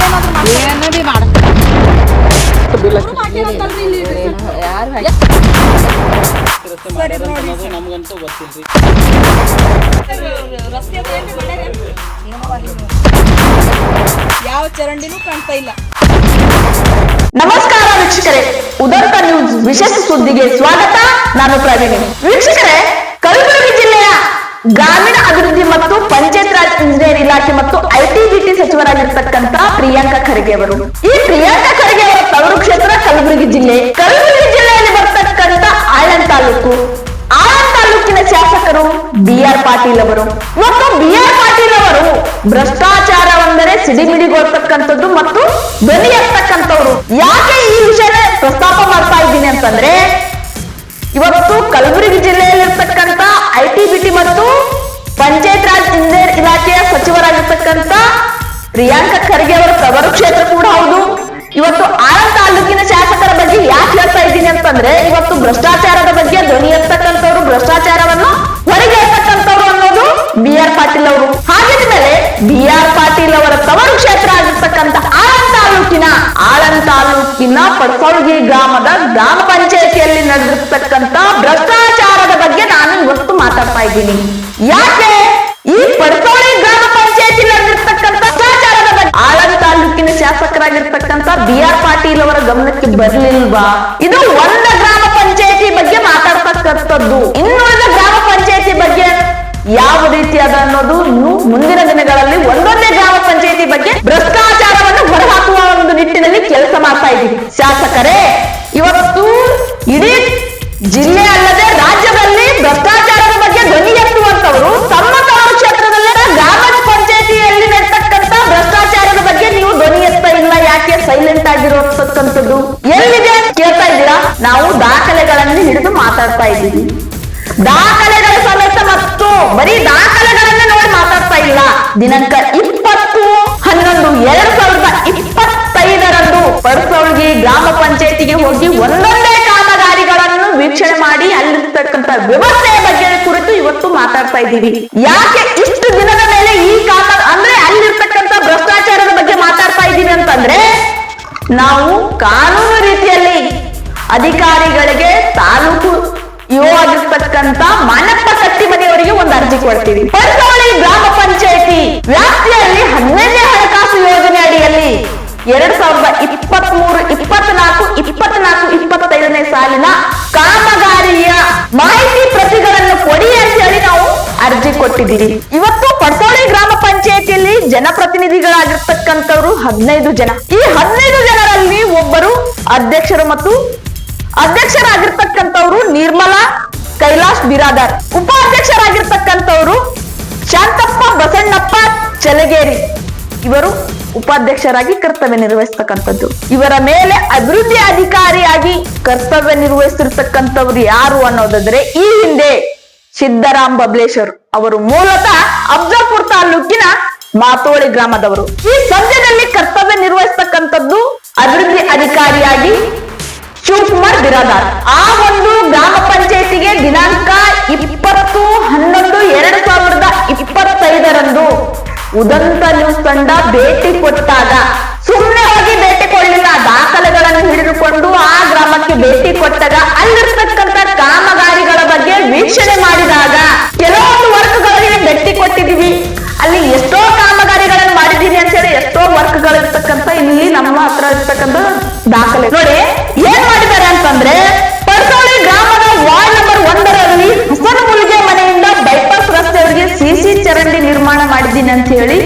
ಮಾಡ್ತಾರೆ. ಯಾರು ನಮ್ಗಂತೂ ಗೊತ್ತಿಲ್ರಿ? ಯಾವ ಚರಂಡಿನೂ ಕಾಣ್ತಾ ಇಲ್ಲ. ನಮಸ್ಕಾರ ವೀಕ್ಷಕರೇ. ಉದರ್ಕ ನ್ಯೂಸ್ ವಿಶೇಷ ಸುದ್ದಿಗೆ ಸ್ವಾಗತ. ನಾನು ಪ್ರವೀಣ್. ವೀಕ್ಷಕರೇ ಗ್ರಾಮೀಣ ಅಭಿವೃದ್ಧಿ ಮತ್ತು ಪಂಚಾಯತ್ ರಾಜ್ ಇಂಜಿನಿಯರ್ ಇಲಾಖೆ ಮತ್ತು ಐಟಿ ಬಿಟಿ ಸಚಿವರಾಗಿರ್ತಕ್ಕಂತ ಪ್ರಿಯಾಂಕಾ ಖರ್ಗೆ ಅವರು. ಈ ಪ್ರಿಯಾಂಕಾ ಖರ್ಗೆ ಅವರ ತವರು ಕ್ಷೇತ್ರ ಕಲಬುರಗಿ ಜಿಲ್ಲೆ. ಕಲಬುರಗಿ ಜಿಲ್ಲೆಯಲ್ಲಿ ಬರ್ತಕ್ಕಂತ ಆಳನ್ ತಾಲೂಕು. ಆಳನ್ ತಾಲೂಕಿನ ಶಾಸಕರು ಬಿ ಆರ್ ಪಾಟೀಲ್ ಅವರು. ಮತ್ತು ಬಿ ಆರ್ ಪಾಟೀಲ್ ಅವರು ಭ್ರಷ್ಟಾಚಾರವೆಂದರೆ ಸಿಡಿಮಿಡಿಗೊಳ್ತಕ್ಕಂಥದ್ದು ಮತ್ತು ಧ್ವನಿ ಎತ್ತಕ್ಕಂಥವ್ರು ಯಾಕೆ ಈ ವಿಷಯ ಪ್ರಸ್ತಾಪ ಮಾಡ್ತಾ ಇದ್ದೀನಿ ಅಂತಂದ್ರೆ, ಇವತ್ತು ಕಲಬುರಗಿ ಜಿಲ್ಲೆಯಲ್ಲಿರ್ತಕ್ಕಂಥ ಐ ಬಿಟಿ ಮತ್ತು ಪಂಚಾಯತ್ ರಾಜ್ ಇಲಾಖೆಯ ಸಚಿವರಾಗಿರ್ತಕ್ಕಂಥ ಪ್ರಿಯಾಂಕ ಖರ್ಗೆ ಅವರ ತವರು ಕ್ಷೇತ್ರ ಕೂಡ ಹೌದು. ಇವತ್ತು ಆಳ ತಾಲೂಕಿನ ಶಾಸಕರ ಬಗ್ಗೆ ಯಾಕೆ ಹೇಳ್ತಾ ಇದ್ದೀನಿ ಅಂತಂದ್ರೆ, ಇವತ್ತು ಭ್ರಷ್ಟಾಚಾರದ ಬಗ್ಗೆ ಧ್ವನಿ ಎತ್ತಕ್ಕಂಥವ್ರು, ಭ್ರಷ್ಟಾಚಾರವನ್ನು ಹೊರಗೆ ಎತ್ತಕ್ಕಂಥವ್ರು ಅನ್ನೋದು ಬಿ ಆರ್ ಪಾಟೀಲ್ ಅವರು. ಹಾಗಿದ್ಮೇಲೆ ಬಿ ಆರ್ ಪಾಟೀಲ್ ಅವರ ತವರು ಕ್ಷೇತ್ರ ಆಗಿರ್ತಕ್ಕಂಥ ಆಳಂದ್ ತಾಲೂಕಿನ ಆಳನ್ ತಾಲೂಕಿನ ಪಡ್ಸೌಳ್ಗಿ ಗ್ರಾಮದ ಗ್ರಾಮ ಪಂಚಾಯತಿಯಲ್ಲಿ ನಡೆದಿರ್ತಕ್ಕಂತ ಭ್ರಷ್ಟಾಚಾರದ ಬಗ್ಗೆ ನಾನು ಇವತ್ತು ಮಾತಾಡ್ತಾ ಇದ್ದೀನಿ. ಯಾಕೆ ಈ ಪಡ್ಸೌಳಿ ಗ್ರಾಮ ಪಂಚಾಯತಿ ನಡೆದಿರ್ತಕ್ಕಂತ ಭ್ರಷ್ಟಾಚಾರದ ಬಗ್ಗೆ? ಆಳನ್ ತಾಲೂಕಿನ ಶಾಸಕರಾಗಿರ್ತಕ್ಕಂತ ಬಿ ಆರ್ ಪಾಟೀಲ್ ಅವರ ಗಮನಕ್ಕೆ ಬರ್ಲಿಲ್ವಾ? ಇದು ಒಂದ ಗ್ರಾಮ ಪಂಚಾಯತಿ ಬಗ್ಗೆ ಮಾತಾಡ್ತಕ್ಕಂಥದ್ದು. ಇನ್ನೊಂದು ಗ್ರಾಮ ಪಂಚಾಯತಿ ಬಗ್ಗೆ ಯಾವ ರೀತಿಯಾದ ಅನ್ನೋದು ಮುಂದಿನ ದಿನಗಳಲ್ಲಿ ಒಂದೊಂದೇ ಗ್ರಾಮ ಪಂಚಾಯತಿ ಬಗ್ಗೆ ಭ್ರಷ್ಟಾಚಾರವನ್ನು ಹೊರಹಾಕುವ ಒಂದು ನಿಟ್ಟಿನಲ್ಲಿ ಕೆಲಸ ಮಾಡ್ತಾ ಇದ್ದೀವಿ. ಶಾಸಕರೇ, ಇವತ್ತು ಇಡೀ ಜಿಲ್ಲೆ ಅಲ್ಲದೆ ರಾಜ್ಯದಲ್ಲಿ ಭ್ರಷ್ಟಾಚಾರದ ಬಗ್ಗೆ ಧ್ವನಿ ಎತ್ತುವಂತವರು ತಮ್ಮ ತಮ್ಮ ಕ್ಷೇತ್ರದಲ್ಲೇ ಗ್ರಾಮ ಪಂಚಾಯತಿಯಲ್ಲಿ ನಡ್ತಕ್ಕಂತ ಭ್ರಷ್ಟಾಚಾರದ ಬಗ್ಗೆ ನೀವು ಧ್ವನಿ ಎತ್ತಾ ಇಲ್ಲ, ಯಾಕೆ ಸೈಲೆಂಟ್ ಆಗಿರತಕ್ಕಂಥದ್ದು? ಎಲ್ಲಿದೆ? ಕೇಳ್ತಾ ಇದ್ದೀರಾ? ನಾವು ದಾಖಲೆಗಳನ್ನು ಹಿಡಿದು ಮಾತಾಡ್ತಾ ಇದ್ದೀವಿ. ದಾಖಲೆಗಳ ಸಮೇತ ಮತ್ತು ಬರೀ ದಾಖಲೆಗಳನ್ನ ನೋಡಿ ಮಾತಾಡ್ತಾ ಇಲ್ಲ. ದಿನಾಂಕ ಇಪ್ಪತ್ತು, ಹನ್ನೊಂದು, ಎರಡ್ ಸಾವಿರದ ಇಪ್ಪತ್ತೈದರಂದು ಪರ್ಸೋಳ್ಗಿ ಗ್ರಾಮ ಪಂಚಾಯತಿಗೆ ಹೋಗಿ ಒಂದೊಂದೇ ಕಾಮಗಾರಿಗಳನ್ನು ವೀಕ್ಷಣೆ ಮಾಡಿ ಅಲ್ಲಿರ್ತಕ್ಕಂಥ ವ್ಯವಸ್ಥೆಯ ಬಗ್ಗೆ ಕುರಿತು ಇವತ್ತು ಮಾತಾಡ್ತಾ ಇದ್ದೀವಿ. ಯಾಕೆ ಇಷ್ಟು ದಿನದ ಮೇಲೆ ಈ ಕಾಮ, ಅಂದ್ರೆ ಅಲ್ಲಿರ್ತಕ್ಕಂಥ ಭ್ರಷ್ಟಾಚಾರದ ಬಗ್ಗೆ ಮಾತಾಡ್ತಾ ಇದ್ದೀವಿ ಅಂತಂದ್ರೆ, ನಾವು ಕಾನೂನು ರೀತಿಯಲ್ಲಿ ಅಧಿಕಾರಿಗಳಿಗೆ ತಾಲೂಕು ಆಗಿರ್ತಕ್ಕಂತ ಮಾನಪ್ಪ ಕಟ್ಟಿಮನೆಯವರಿಗೆ ಒಂದು ಅರ್ಜಿ ಕೊಡ್ತೀವಿ. ಪರ್ಸವಳಿ ಗ್ರಾಮ ಪಂಚಾಯತಿ ವ್ಯಾಪ್ತಿಯಲ್ಲಿ ಹದಿನೈದನೇ ಹಣಕಾಸು ಯೋಜನೆ ಅಡಿಯಲ್ಲಿ ಎರಡ್ ಸಾವಿರದ ಇಪ್ಪತ್ತ್ ಮೂರು ಇಪ್ಪತ್ನಾಲ್ಕು ಇಪ್ಪತ್ನಾಲ್ಕು, ಇಪ್ಪತ್ತೈದನೇ ಸಾಲಿನ ಕಾಮಗಾರಿಯ ಮಾಹಿತಿ ಪ್ರತಿಗಳನ್ನು ಕೊಡಿ ಅಂತ ಹೇಳಿ ನಾವು ಅರ್ಜಿ ಕೊಟ್ಟಿದ್ದೀವಿ. ಇವತ್ತು ಪಡ್ಸೋಳಿ ಗ್ರಾಮ ಪಂಚಾಯತಿಯಲ್ಲಿ ಜನಪ್ರತಿನಿಧಿಗಳಾಗಿರ್ತಕ್ಕಂಥವ್ರು ಹದಿನೈದು ಜನ. ಈ ಹದಿನೈದು ಜನರಲ್ಲಿ ಒಬ್ಬರು ಅಧ್ಯಕ್ಷರು ಮತ್ತು ಅಧ್ಯಕ್ಷರಾಗಿರ್ತಕ್ಕಂಥವ್ರು ನಿರ್ಮಲಾ, ಕೈಲಾಶ್ ಬಿರಾದಾರ್. ಉಪಾಧ್ಯಕ್ಷರಾಗಿರ್ತಕ್ಕಂಥವ್ರು ಶಾಂತಪ್ಪ, ಬಸಣ್ಣಪ್ಪ, ಚಲಗೇರಿ. ಇವರು ಉಪಾಧ್ಯಕ್ಷರಾಗಿ ಕರ್ತವ್ಯ ನಿರ್ವಹಿಸ್ತಕ್ಕಂಥದ್ದು. ಇವರ ಮೇಲೆ ಅಭಿವೃದ್ಧಿ ಅಧಿಕಾರಿಯಾಗಿ ಕರ್ತವ್ಯ ನಿರ್ವಹಿಸಿರ್ತಕ್ಕಂಥವ್ರು ಯಾರು ಅನ್ನೋದಾದ್ರೆ ಈ ಹಿಂದೆ ಸಿದ್ದರಾಮ್ ಬಬ್ಲೇಶ್ವರ್ ಅವರು. ಮೂಲತಃ ಅಬ್ಜಾಪುರ್ ತಾಲೂಕಿನ ಮಾತೋಳಿ ಗ್ರಾಮದವರು. ಈ ಸದ್ಯದಲ್ಲಿ ಕರ್ತವ್ಯ ನಿರ್ವಹಿಸ್ತಕ್ಕಂಥದ್ದು ಅಭಿವೃದ್ಧಿ ಅಧಿಕಾರಿಯಾಗಿ ಶಿವಕುಮಾರ್ ಬಿರಾದಾರ್. ಆ ಒಂದು ಗ್ರಾಮ ಪಂಚಾಯತಿಗೆ ದಿನಾಂಕ ಇಪ್ಪತ್ತು ಹನ್ನೊಂದು ಎರಡು ಸಾವಿರದ ಇಪ್ಪತ್ತೈದರಂದು ಉದಂತ ನ್ಯೂಸ್ ತಂಡ ಭೇಟಿ ಕೊಟ್ಟಾಗ ಸುಮ್ಮನೆ ಹೋಗಿ ಭೇಟಿ ಕೊಡಲಿಲ್ಲ. ದಾಖಲೆಗಳನ್ನು ಹಿಡಿದುಕೊಂಡು ಆ ಗ್ರಾಮಕ್ಕೆ ಭೇಟಿ ಕೊಟ್ಟಾಗ ಅಲ್ಲಿರ್ತಕ್ಕಂಥ ಕಾಮಗಾರಿಗಳ ಬಗ್ಗೆ ವೀಕ್ಷಣೆ ಮಾಡಿದಾಗ ಕೆಲವೊಂದು ವರ್ಕ್ಗಳಿಗೆ ಭೇಟಿ ಕೊಟ್ಟಿದೀವಿ ಅಲ್ಲಿ ಎಷ್ಟೋ ಕಾಮಗಾರಿಗಳನ್ನು ಮಾಡಿದೀನಿ ಅಂತ ಹೇಳಿ ಎಷ್ಟೋ ವರ್ಕ್ಗಳು ಇರ್ತಕ್ಕಂಥ ಇಲ್ಲಿ ನಮ್ಮ ಹತ್ರ ಇರ್ತಕ್ಕಂಥ ದಾಖಲೆ. ನೋಡಿ ಏನ್ ಪರ್ಸೋಳಿ ಗ್ರಾಮದ ವಾರ್ಡ್ ನಂಬರ್ ಒಂದರಲ್ಲಿ ಹೊಸನ ಮುಲಿಗೆ ಮನೆಯಿಂದ ಬೈಪಾಸ್ ರಸ್ತೆಯವರಿಗೆ ಸಿಸಿ ಚರಂಡಿ ನಿರ್ಮಾಣ ಮಾಡಿದ್ದೀನಿ ಅಂತ ಹೇಳಿ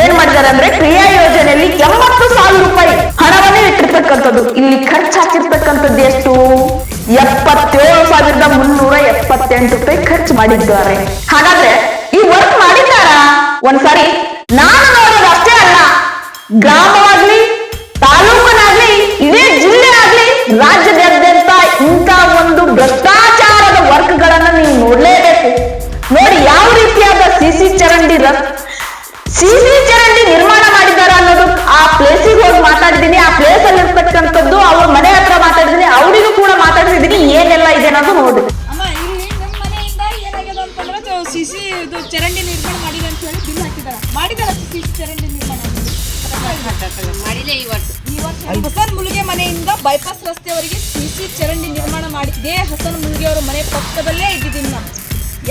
ಏನ್ ಮಾಡಿದ್ದಾರೆ ಅಂದ್ರೆ ಕ್ರಿಯಾ ಯೋಜನೆಯಲ್ಲಿ ಎಂಬತ್ತು ಸಾವಿರ ರೂಪಾಯಿ ಹಣವನ್ನೇ ಇಟ್ಟಿರ್ತಕ್ಕಂಥದ್ದು. ಇಲ್ಲಿ ಖರ್ಚು ಹಾಕಿರ್ತಕ್ಕಂಥದ್ದು ಎಷ್ಟು? ಎಪ್ಪತ್ತೇಳು ಸಾವಿರದ ಮುನ್ನೂರ ಎಪ್ಪತ್ತೆಂಟು ರೂಪಾಯಿ ಖರ್ಚು ಮಾಡಿದ್ದಾರೆ. ಹಾಗಾದ್ರೆ ಈ ವರ್ಕ್ ಮಾಡಿದ್ದಾರ? ಒಂದ್ಸಾರಿ ನಾನು ನೋಡೋದು ಅಷ್ಟೇ ಅಲ್ಲ. ಗ್ರಾಮವಾಗ್ಲಿ ಸಿಸಿ ಚರಂಡಿ ನಿರ್ಮಾಣ ಮಾಡಿದಾರ ಅನ್ನೋದು ಆ ಪ್ಲೇಸಿಗೆ ಹೋಗಿ ಮಾತಾಡಿದೀನಿ. ಆ ಪ್ಲೇಸ್ ಅಲ್ಲಿ ಇರ್ತಕ್ಕಂಥದ್ದು ಅವ್ರ ಮನೆ ಹತ್ರ ಮಾತಾಡಿದೀನಿ. ಅವರಿಗೂ ಕೂಡ ಮಾತಾಡಿಸಿದೀನಿ ಏನೆಲ್ಲ ಇದೆ ಅನ್ನೋದು ನೋಡಿ. ಅಮ್ಮ ಇಲ್ಲಿ ನಮ್ಮ ಮನೆಯಿಂದ ಏನಾಗ್ಯದ ಅಂತಂದ್ರೆ ಸಿ ಸಿ ಇದು ಚರಂಡಿ ನಿರ್ಮಾಣ ಮಾಡಿದೆ ಅಂತ ಹೇಳಿ ಬಿಲ್ ಹಾಕಿದಾರ. ಮಾಡಿದಾರ ಸಿ ಸಿ ಚರಂಡಿ ನಿರ್ಮಾಣ ಮಾಡಿಲ್ಲ ಇವತ್ತು ಈ ವರ್ಷ. ಹಸನ್ ಮುಲ್ಗೆ ಮನೆಯಿಂದ ಬೈಪಾಸ್ ರಸ್ತೆವರೆಗೆ ಸಿಸಿ ಚರಂಡಿ ನಿರ್ಮಾಣ ಮಾಡಿ ಇದೇ ಹಸನ್ ಮುಲ್ಗೆ ಅವರ ಮನೆ ಪಕ್ಕದಲ್ಲೇ ಇದ್ದಿದ್ದೀನಿ ನಾನು.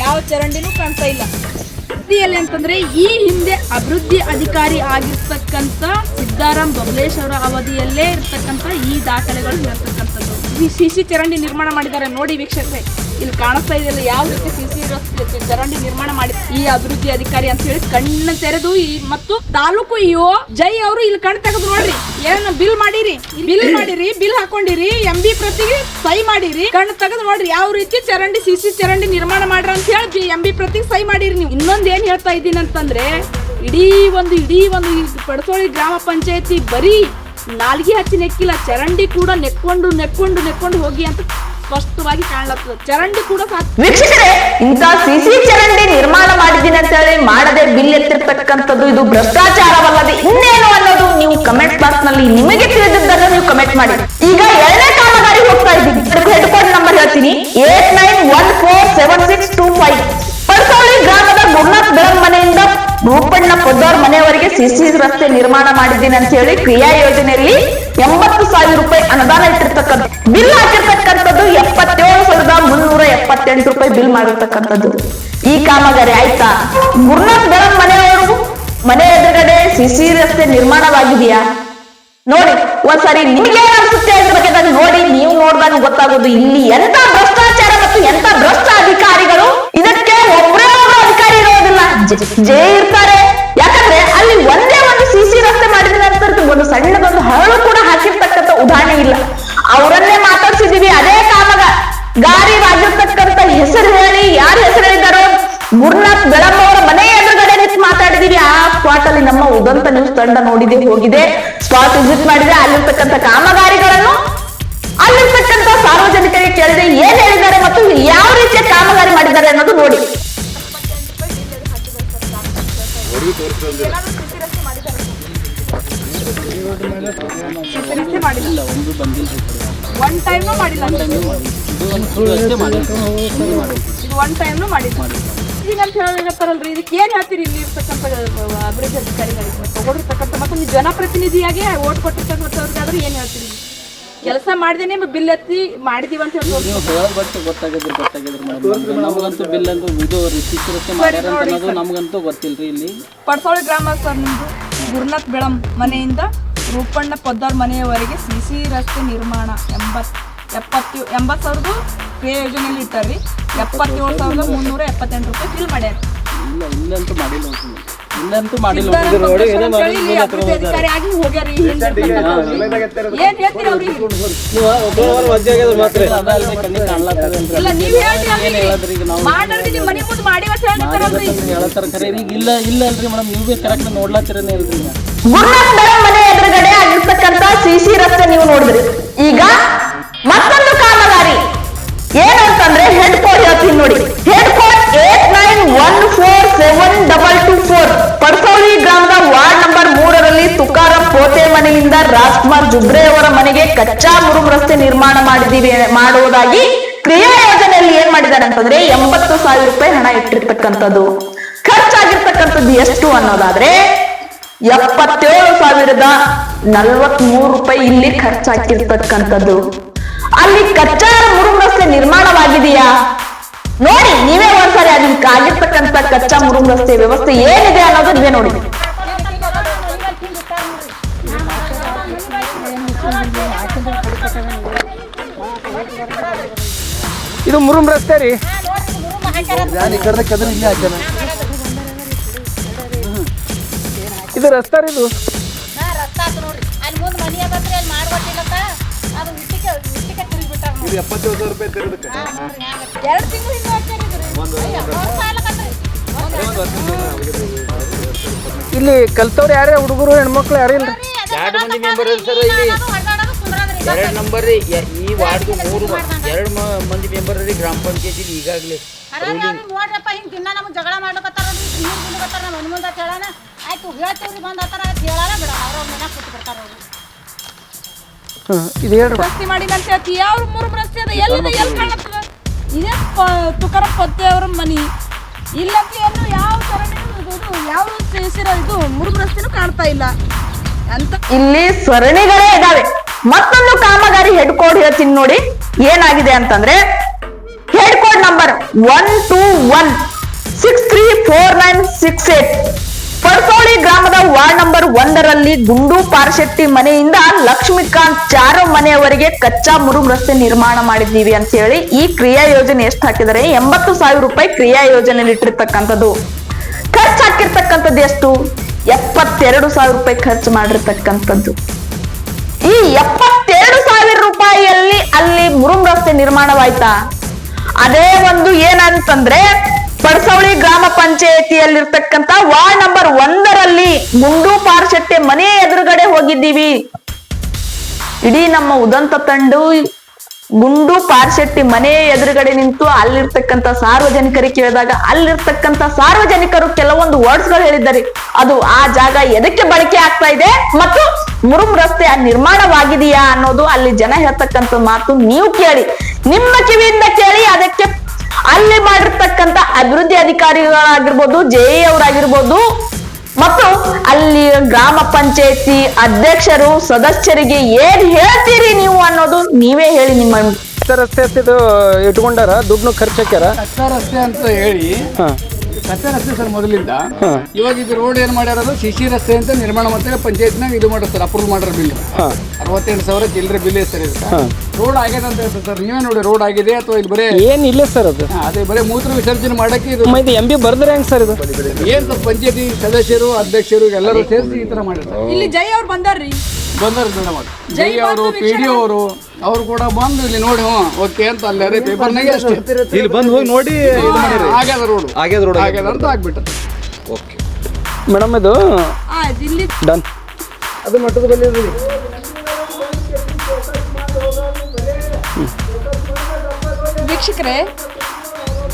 ಯಾವ ಚರಂಡಿನೂ ಕಾಣ್ತಾ ಇಲ್ಲ. ಸುದ್ದಿಯಲ್ಲಿ ಅಂತಂದ್ರೆ ಈ ಹಿಂದೆ ಅಭಿವೃದ್ಧಿ ಅಧಿಕಾರಿ ಆಗಿರ್ತಕ್ಕಂಥ ಸಿದ್ದಾರಾಮ್ ಬಬಲೇಶ್ ಅವರ ಅವಧಿಯಲ್ಲೇ ಇರ್ತಕ್ಕಂಥ ಈ ದಾಖಲೆಗಳು ಇರತಕ್ಕಂಥದ್ದು ಈ ಸಿ ಚರಂಡಿ ನಿರ್ಮಾಣ ಮಾಡಿದ್ದಾರೆ ನೋಡಿ ವೀಕ್ಷಕರೇ. ಇಲ್ಲಿ ಕಾಣಿಸ್ತಾ ಇದೆಯಲ್ಲ ಯಾವ ರೀತಿ ಸಿ ಸಿ ಚರಂಡಿ ನಿರ್ಮಾಣ ಮಾಡಿ ಈ ಅಭಿವೃದ್ಧಿ ಅಧಿಕಾರಿ ಅಂತ ಹೇಳಿ ಕಣ್ಣ ತೆರೆದು ಈ ಮತ್ತು ತಾಲೂಕು ಇಒ ಜೈ ಅವರು ಇಲ್ಲಿ ಕಣ್ ತೆಗೆದು ನೋಡ್ರಿ. ಏನು ಬಿಲ್ ಮಾಡಿರಿ? ಬಿಲ್ ಮಾಡಿರಿ, ಬಿಲ್ ಹಾಕೊಂಡಿರಿ ಎಂ ಬಿ ಪ್ರತಿಗೆ ಸೈ ಮಾಡಿರಿ. ಕಣ್ಣು ತೆಗೆದು ನೋಡ್ರಿ, ಯಾವ ರೀತಿ ಚರಂಡಿ ಸಿ ಸಿ ಚರಂಡಿ ನಿರ್ಮಾಣ ಮಾಡ್ರ ಅಂತ ಹೇಳಿ ಎಂ ಬಿ ಪ್ರತಿಗೆ ಸೈ ಮಾಡಿರಿ ನೀವು. ಇನ್ನೊಂದ್ ಏನ್ ಹೇಳ್ತಾ ಇದ್ದೀನಿ ಅಂತಂದ್ರೆ ಇಡೀ ಒಂದು ಇಡೀ ಒಂದು ಪಡಸೋಳಿ ಗ್ರಾಮ ಪಂಚಾಯತಿ ಬರೀ ನಾಲ್ಗೆ ಹಚ್ಚಿ ನೆಕ್ಕಿಲ್ಲ, ಚರಂಡಿ ಕೂಡ ನೆಕ್ಕೊಂಡು ನೆಕ್ಕೊಂಡು ನೆಕ್ಕೊಂಡು ಹೋಗಿ ಅಂತ ಸ್ಪಷ್ಟವಾಗಿ ಕಾಣ್ಲತ್ತದ. ಚರಂಡಿ ಕೂಡ ವೀಕ್ಷಕರೇ, ಇಂಥ ಸಿಸಿ ಚರಂಡಿ ನಿರ್ಮಾಣ ಮಾಡಿದ್ದೀನಿ ಅಂತ ಹೇಳಿ ಮಾಡದೆ ಬಿಲ್ ಎತ್ತಿರ್ತಕ್ಕಂಥದ್ದು ಇದು ಭ್ರಷ್ಟಾಚಾರವಲ್ಲದೆ ಇನ್ನೇನು ಅನ್ನೋದು ನೀವು ಕಮೆಂಟ್ ಬಾಕ್ಸ್ನಲ್ಲಿ ನಿಮಗೆ ತಿಳಿದಿದ್ದನ್ನು ನೀವು ಕಮೆಂಟ್ ಮಾಡಿ. ಈಗ ಎರಡನೇ ಕಾಮಗಾರಿ ಹೋಗ್ತಾ ಇದ್ದೀನಿ ಹೆಡ್ ಕೋಡ್ ನಂಬರ್ ಹೇಳ್ತೀನಿ. Eight nine one four seven six two five Parsauli ಗ್ರಾಮದ ಗುರುನಾಥ್ ಬೆಳಗ್ ಮನೆಯಿಂದ ರೂಪಣ್ಣ ಪೊದ್ದೋರ್ ಮನೆಯವರಿಗೆ ಸಿಸಿ ರಸ್ತೆ ನಿರ್ಮಾಣ ಮಾಡಿದ್ದೀನಿ ಅಂತ ಹೇಳಿ ಕ್ರಿಯಾ ಯೋಜನೆಯಲ್ಲಿ ಎಂಬತ್ತು ಸಾವಿರ ರೂಪಾಯಿ ಅನುದಾನ ಇಟ್ಟಿರ್ತಕ್ಕಂಥ ಬಿಲ್ ಹಾಕಿರ್ತಕ್ಕಂಥದ್ದು ಎಪ್ಪತ್ತೇಳು ಸಾವಿರದ ಮುನ್ನೂರ ಎಪ್ಪತ್ತೆಂಟು ರೂಪಾಯಿ ಬಿಲ್ ಮಾಡಿರ್ತಕ್ಕಂಥದ್ದು. ಈ ಕಾಮಗಾರಿ ಆಯ್ತಾ? ಗುರುನಾಥ್ ಬೆಳಂ ಮನೆಯವರು ಮನೆ ಎದುರುಗಡೆ ಸಿಸಿ ರಸ್ತೆ ನಿರ್ಮಾಣವಾಗಿದೆಯಾ? ನೋಡಿ, ಒಂದ್ಸರಿ ನಿಮ್ಗೆ ಅನಿಸುತ್ತೆ ಅದ್ರ ಬಗ್ಗೆ ನೋಡಿ, ನೀವು ನೋಡಿದಾಗ ಗೊತ್ತಾಗೋದು ಇಲ್ಲಿ ಎಂತ ಭ್ರಷ್ಟಾಚಾರ ಮತ್ತು ಎಂತ ಭ್ರಷ್ಟ ಅಧಿಕಾರಿಗಳು ಇದಕ್ಕೆ ಒಬ್ಬರೇ ಇರೋದಿಲ್ಲ. ಜೆ- ಇರ್ತಾರೆ. ಯಾಕಂದ್ರೆ ಅಲ್ಲಿ ಒಂದೇ ಒಂದು ಸಿಸಿ ರಸ್ತೆ ಮಾಡಿದ ನಂತರ ಒಂದು ಸಣ್ಣದೊಂದು ಹರಳು ಕೂಡ ಹಾಕಿರ್ತಕ್ಕಂಥ ಉದಾಹರಣೆ ಇಲ್ಲ. ಅವರನ್ನೇ ಮಾತಾಡ್ಸಿದೀವಿ ಅದೇ ಕಾಮಗ. ಗಾರಿ ಆಗಿರ್ತಕ್ಕಂಥ ಹೆಸರು ಹೇಳಿ, ಯಾರು ಹೆಸರು ಹೇಳಿದಾರೋ ಗುರುನಾಥ್ ಬೆಳಮ್ಮ ಅವರ ಮನೆ ಎದುರುಗಡೆ ನಿಂತು ಮಾತಾಡಿದೀವಿ ಆ ಸ್ಪಾಟ್ ಅಲ್ಲಿ ನಮ್ಮ ಉದಂತ ನ್ಯೂಸ್ ತಂಡ ನೋಡಿದೆ, ಹೋಗಿದೆ. ಸ್ಪಾಟ್ ವಿಸಿಟ್ ಮಾಡಿದ್ರೆ ಅಲ್ಲಿರ್ತಕ್ಕಂಥ ಕಾಮಗಾರಿಗಳನ್ನು ಇದು ಒನ್ ಟೈಮ್ ಮಾಡಿಲ್ಲ ಈಗ ಅಂತ ಹೇಳಿರ್ತಾರಲ್ರಿ ಇದಕ್ಕೆ ಏನ್ ಹೇಳ್ತೀರಿ ಇಲ್ಲಿ ಇರ್ತಕ್ಕಂಥ ಅಭಿವೃದ್ಧಿ ಅಧಿಕಾರಿಗಳಿಗೆ? ತಗೊಂಡಿರ್ತಕ್ಕಂಥ ಮತ್ತು ನೀವು ಜನಪ್ರತಿನಿಧಿಯಾಗಿ ಓಟ್ ಕೊಟ್ಟಿರ್ತಕ್ಕಂಥವ್ರಿಗಾದ್ರೆ ಏನ್ ಹೇಳ್ತೀರಿ? ಕೆಲಸ ಮಾಡ್ದೇನೆ ಬಿಲ್ ಎತ್ತಿ ಮಾಡಿದೀವಿ ಅಂತ ಹೇಳ್ಬೋದು. ನೀವು ಹೇಳೋದ್ ಬಟ್ ಗೊತ್ತಾಗಿದ್ರಿ ಗೊತ್ತಾಗಿದ್ರಿ ಮೇಡಮ್. ನಮಗಂತೂ ಬಿಲ್ ಅಂತೂ ಇದು ರಿಸಿಪ್ಟ್ ಮಾಡ್ಯಾರ ಅಂತ ಅನ್ನೋದು ನಮಗಂತೂ ಗೊತ್ತಿಲ್ರಿ ಇಲ್ಲಿ. ಪಡ್ಸೋಳಿ ಗ್ರಾಮ ಸರ್ ನಿಮ್ದು ಗುರುನಾಥ್ ಬೆಳಂ ಮನೆಯಿಂದ ರೂಪಣ್ಣ ಪದ್ದಾರ್ ಮನೆಯವರೆಗೆ ಸಿ ಸಿ ರಸ್ತೆ ನಿರ್ಮಾಣ ಎಂಬತ್ ಎಪ್ಪತ್ತು ಎಂಬತ್ತು ಸಾವಿರದ ಕ್ರಿಯಾ ಯೋಜನೆಯಲ್ಲಿ ಇಟ್ಟಾರ್ರಿ ಎಪ್ಪತ್ತೇಳು ಸಾವಿರದ ಮುನ್ನೂರ ಎಪ್ಪತ್ತೆಂಟು ರೂಪಾಯಿ ಬಿಲ್ ಮಾಡ್ಯಾರ. ಇಲ್ಲ ಇಲ್ಲಂತೂ ಮಾಡಿಲ್ಲ ಇಲ್ಲಂತೂ ಮಾಡಿಲ್ಲ ಇಲ್ಲಿ ಅಧಿಕಾರಿ ಆಗಿ ಹೋಗ್ಯಾರ. ಏನ್ ಹೇಳ್ತೀರಿ ಅವ್ರಿಗೆ. ನೀವ್ ಹೇಳ್ರಿ ಈಗ ಮಾಡ್ರಿ ನಿಮ್ ಮನೆ ಮುಂದೆ ಮಾಡಿ ಅಂತ ಹೇಳ್ತಾರಲ್ರಿ ಹೇಳತ್ತಾರ ಖರೆ ಈಗ ಇಲ್ಲ ಇಲ್ಲ ಅಲ್ರಿ ಮೇಡಮ್ ನೀವು ಕರೆಕ್ಟ್ ನೋಡ್ಲತ್ತಿರನೇ ಇಲ್ರಿ ಈಗ. ಗುರುನಾಥ್ ಬೆಳಂ ಮನೆ ಎದುರುಗಡೆ ಸಿಸಿ ರಸ್ತೆ ನೀವು ನೋಡಿದ್ರಿ. ಈಗ ಮತ್ತೊಂದು ಸೆವೆನ್ ಡಬಲ್ ಟು ಫೋರ್ ಗ್ರಾಮದ ವಾರ್ಡ್ ನಂಬರ್ ಮೂರರಲ್ಲಿ ತುಕಾರಾಂ ಪೋತೆ ಮನೆಯಿಂದ ರಾಜ್ಕುಮಾರ್ ಜುಬ್ರೆ ಅವರ ಮನೆಗೆ ಕಚ್ಚಾ ಮುರುಮ್ ರಸ್ತೆ ನಿರ್ಮಾಣ ಮಾಡಿದೀವಿ, ಮಾಡುವುದಾಗಿ ಕ್ರಿಯಾ ಯೋಜನೆಯಲ್ಲಿ ಏನ್ ಮಾಡಿದ್ದಾರೆ ಅಂತಂದ್ರೆ ಎಂಬತ್ತು ಸಾವಿರ ರೂಪಾಯಿ ಹಣ ಇಟ್ಟಿರ್ತಕ್ಕಂಥದ್ದು. ಖರ್ಚಾಗಿರ್ತಕ್ಕಂಥದ್ದು ಎಷ್ಟು ಅನ್ನೋದಾದ್ರೆ ಎಪ್ಪತ್ತೇಳು ಸಾವಿರದ ನಲ್ವತ್ ಮೂರು ರೂಪಾಯಿ ಇಲ್ಲಿ ಖರ್ಚಾಕಿರ್ತಕ್ಕಂಥದ್ದು ಅಲ್ಲಿ ಕಚ್ಚಾ ಮುರುಮ್ ರಸ್ತೆ ನಿರ್ಮಾಣವಾಗಿದೆಯಾ? ನೋಡಿ ನೀವೇ ಒಂದ್ಸರಿ ಅದನ್ನ ಕಾಗಿರ್ತಕ್ಕಂತ ಕಚ್ಚಾ ಮುರುಮ್ ರಸ್ತೆ ವ್ಯವಸ್ಥೆ ಏನಿದೆ ಅನ್ನೋದು ನೀವೇ ನೋಡಿ. ಇದು ಮುರುಮ್ ರಸ್ತೆ ರೀ. ಇದು ರಸ್ತೆ ರೀ ಇದು. ರೂಪಾಯಿ ರಸ್ತೆ ಎರಡು ತಿಂಗಳು ಹಿಂದೆ ಇಲ್ಲಿ ಕಲ್ತವ್ರು ಯಾರೇ ಹುಡುಗರು ಹೆಣ್ಮಕ್ಳು ಯಾರು ಇಲ್ಲ ಎರಡು ಮಂದಿ ಮೆಂಬರ್ ಸರ್ ಇಲ್ಲಿ. ಎರಡು ನಂಬರ್ ರೀ. ಈ ವಾರ್ಡ್ಗೆ ಮೂರು ಎರಡು ಮಂದಿ ಮೆಂಬರ್ ರೀ ಗ್ರಾಮ ಪಂಚಾಯತಿ ಈಗಾಗಲೇ ನೋಡ್ರಪ್ಪ ಹಿಂಗೆ ದಿನ ನಮ್ಗೆ ಜಗಳ ಮಾಡ್ಲಕತ್ತಾರ ನಮ್ಮ ಆಯ್ತು ಹೇಳ್ತೀವ್ರಿ ಬಂದ್ ಹತ್ತಾರ ಆಯ್ತು ಹೇಳಾರ ಬಿಡ. ಅವ್ರ ಮನ್ಯಾಗ ಕೂತ್ ಬಿಡ್ತಾರ ಅವ್ರು. ಇದು ಹೇಳ್ರಿ. ರಸ್ತೆ ಮಾಡಿ ಅಂತ ಹೇಳ್ತಿ ಯಾವ ಮೂರು ರಸ್ತೆ ಅದ. ಎಲ್ಲಿದೆ ಎಲ್ಲಿ ಕಾಣತ್ತದ ಇದೇ ತುಕಾರ ಅವ್ರ ಮನಿ? ಏನು, ಯಾವ ಇದು ಯಾವ ಸೇಸಿರ ಇದು? ಮುರುಗ್ ರಸ್ತೆನೂ ಕಾಣ್ತಾ ಇಲ್ಲ. ಅಂತ ಇಲ್ಲಿ ಸರಣಿಗಳೇ ಇದಾವೆ ಮತ್ತೊಂದು ಕಾಮಗಾರಿ ಹೆಡ್ ಕೋಡ್ ಹೇಳ್ತೀನಿ ನೋಡಿ. ಏನಾಗಿದೆ ಅಂತಂದ್ರೆ head code number one two one six three four nine six eight Parsoli ಗ್ರಾಮದ ವಾರ್ಡ್ ನಂಬರ್ ಒಂದರಲ್ಲಿ ಗುಂಡು ಪಾರಶೆಟ್ಟಿ ಮನೆಯಿಂದ ಲಕ್ಷ್ಮೀಕಾಂತ್ ಚಾರು ಮನೆಯವರೆಗೆ ಕಚ್ಚಾ ಮುರುಗ್ ರಸ್ತೆ ನಿರ್ಮಾಣ ಮಾಡಿದ್ದೀವಿ ಅಂತ ಹೇಳಿ ಈ ಕ್ರಿಯಾ ಯೋಜನೆ ಎಷ್ಟು ಹಾಕಿದರೆ ಎಂಬತ್ತು ರೂಪಾಯಿ ಕ್ರಿಯಾ ಯೋಜನೆಯಲ್ಲಿ ಇಟ್ಟಿರ್ತಕ್ಕಂಥದ್ದು. ಖರ್ಚು ಹಾಕಿರ್ತಕ್ಕಂಥದ್ದು ಎಷ್ಟು? ಎಪ್ಪತ್ತೆರಡು ಸಾವಿರ ರೂಪಾಯಿ ಖರ್ಚು ಮಾಡಿರ್ತಕ್ಕಂಥದ್ದು. ಈ ಎಪ್ಪತ್ತೆರಡು ಸಾವಿರ ರೂಪಾಯಿಯಲ್ಲಿ ಅಲ್ಲಿ ಮುರುಮ್ ರಸ್ತೆ ನಿರ್ಮಾಣವಾಯ್ತಾ? ಅದೇ ಒಂದು ಏನಂತಂದ್ರೆ ಪಡ್ಸವಳಿ ಗ್ರಾಮ ಪಂಚಾಯತಿಯಲ್ಲಿರ್ತಕ್ಕಂತ ವಾರ್ಡ್ ನಂಬರ್ ಒಂದರಲ್ಲಿ ಗುಂಡು ಪಾರ್ಶೆಟ್ಟೆ ಮನೆ ಎದುರುಗಡೆ ಹೋಗಿದ್ದೀವಿ. ಇಡೀ ನಮ್ಮ ಉದಂತ ತಂಡು ಗುಂಡು ಪಾರ್ಶೆಟ್ಟಿ ಮನೆ ಎದುರುಗಡೆ ನಿಂತು ಅಲ್ಲಿರ್ತಕ್ಕಂತ ಸಾರ್ವಜನಿಕರಿಗೆ ಕೇಳಿದಾಗ ಅಲ್ಲಿರ್ತಕ್ಕಂತ ಸಾರ್ವಜನಿಕರು ಕೆಲವೊಂದು ವರ್ಡ್ಸ್ಗಳು ಹೇಳಿದ್ದಾರೆ. ಅದು ಆ ಜಾಗ ಎದಕ್ಕೆ ಬಳಕೆ ಆಗ್ತಾ ಇದೆ ಮತ್ತು ಮುರುಮ್ ರಸ್ತೆ ನಿರ್ಮಾಣವಾಗಿದೆಯಾ ಅನ್ನೋದು ಅಲ್ಲಿ ಜನ ಹೇಳ್ತಕ್ಕಂತ ಮಾತು ನೀವು ಕೇಳಿ. ನಿಮ್ಮ ಕಿವಿಯಿಂದ ಕೇಳಿ ಅದಕ್ಕೆ ಅಲ್ಲಿ ಮಾಡಿರ್ತಕ್ಕಂತ ಅಭಿವೃದ್ಧಿ ಅಧಿಕಾರಿಗಳಾಗಿರ್ಬೋದು ಜೆ ಅವರಾಗಿರ್ಬೋದು. ಮತ್ತು ಅಲ್ಲಿ ಗ್ರಾಮ ಪಂಚಾಯತಿ ಅಧ್ಯಕ್ಷರು ಸದಸ್ಯರಿಗೆ ಏನ್ ಹೇಳ್ತೀರಿ ನೀವು ಅನ್ನೋದು ನೀವೇ ಹೇಳಿ ನಿಮ್ಮ ರಸ್ತೆ ಇದು ಇಟ್ಕೊಂಡಾರ ದುಡ್ಡು ಖರ್ಚು ಹಾಕ್ಯಾರ? ಕಚ್ಚಾ ರಸ್ತೆ ಅಂತ ಹೇಳಿ ಹಾಂ. ಕಚ್ಚಾ ರಸ್ತೆ ಸರ್ ಮೊದಲಿಂದ. ಇವಾಗ ಇದು ರೋಡ್ ಏನ್ ಮಾಡ್ಯಾರ ಸಿ ಸಿ ರಸ್ತೆ ಅಂತ ನಿರ್ಮಾಣ ಮಾಡ್ತಾರೆ ಪಂಚಾಯತ್ನಾಗ ಇದು ಮಾಡ್ತಾರೆ ಸರ್ ಅಪ್ರೂವ್ ಮಾಡ್ರ ಬಿಲ್ ಅರವತ್ತೆಂಟು ಸಾವಿರ ಚಿಲ್ಲರೆ ಬಿಲ್ ಇದೆ ಸರ್ ಇದು. ರೋಡ್ ಆಗಿದೆ ಅಂತ ಹೇಳ್ತಾರೆ ಸರ್. ನೀವೇ ನೋಡಿ ರೋಡ್ ಆಗಿದೆ ಅಥವಾ ಇಲ್ಲಿ ಬರೀ ಏನ್ ಇಲ್ಲ ಸರ್ ಅದು. ಅದೇ ಬರೀ ಮೂತ್ರ ವಿಸರ್ಜನೆ ಮಾಡಕ್ಕೆ ಇದು ಎಂ ಬಿ ಬರ್ದ್ರೆ ಹೆಂಗ್ ಸರ್ ಇದು? ಏನ್ ಸರ್ ಪಂಚಾಯತಿ ಸದಸ್ಯರು ಅಧ್ಯಕ್ಷರು ಎಲ್ಲರೂ ಸೇರಿಸಿ ಈ ತರ ಮಾಡಿರ್ತಾರೆ ಇಲ್ಲಿ ಜೈ ಅವ್ರು ಬಂದಾರ್ರಿ. ಬಂದಾರ ಮೇಡಮ್ ಜೈ ಅವರು ಪಿ ಡಿ ಅವರು. ಅವರು ಕೂಡ ಬಂದು ಇಲ್ಲಿ ನೋಡಿ ಹ್ಞೂ ಓಕೆ ಅಂತ ಅಲ್ಲಿ ಅದೇ ಪೇಪರ್ನಾಗೆ ಅಷ್ಟೇ. ಇಲ್ಲಿ ಬಂದು ಹೋಗಿ ನೋಡಿ ಆಗ್ಯದ ರೋಡು ಆಗ್ಯದ ರೋಡ್ ಆಗ್ಯದ ಅಂತ ಆಗ್ಬಿಟ್ಟು ಓಕೆ ಮೇಡಮ್ ಇದು ಡನ್. ಅದು ಮಟ್ಟದ ಬಲ್ಲಿ. ವೀಕ್ಷಕರೇ